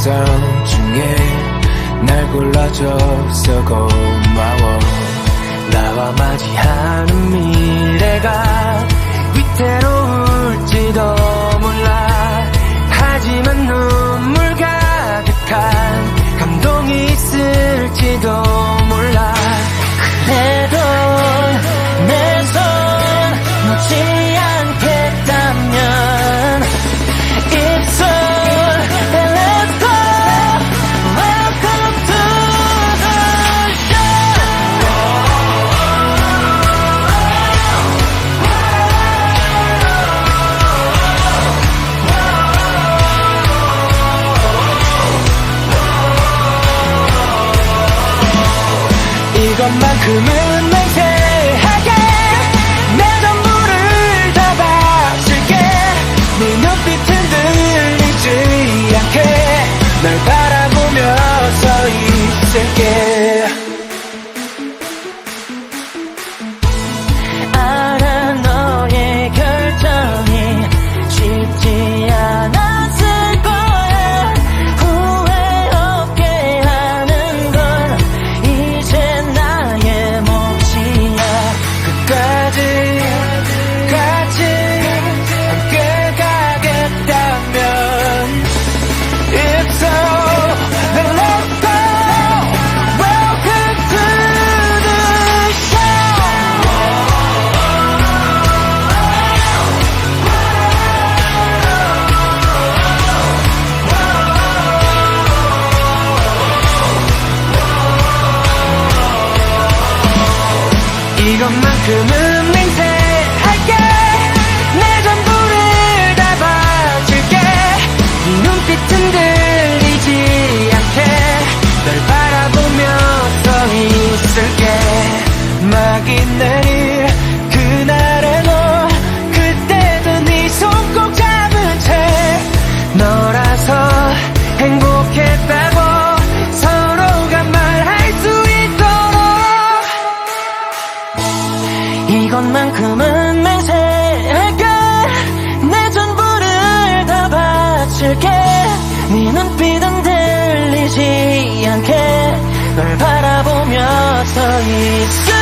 세상 중에 날 골라줘서 고마워. 그것만큼은 can 널 바라보면서 있어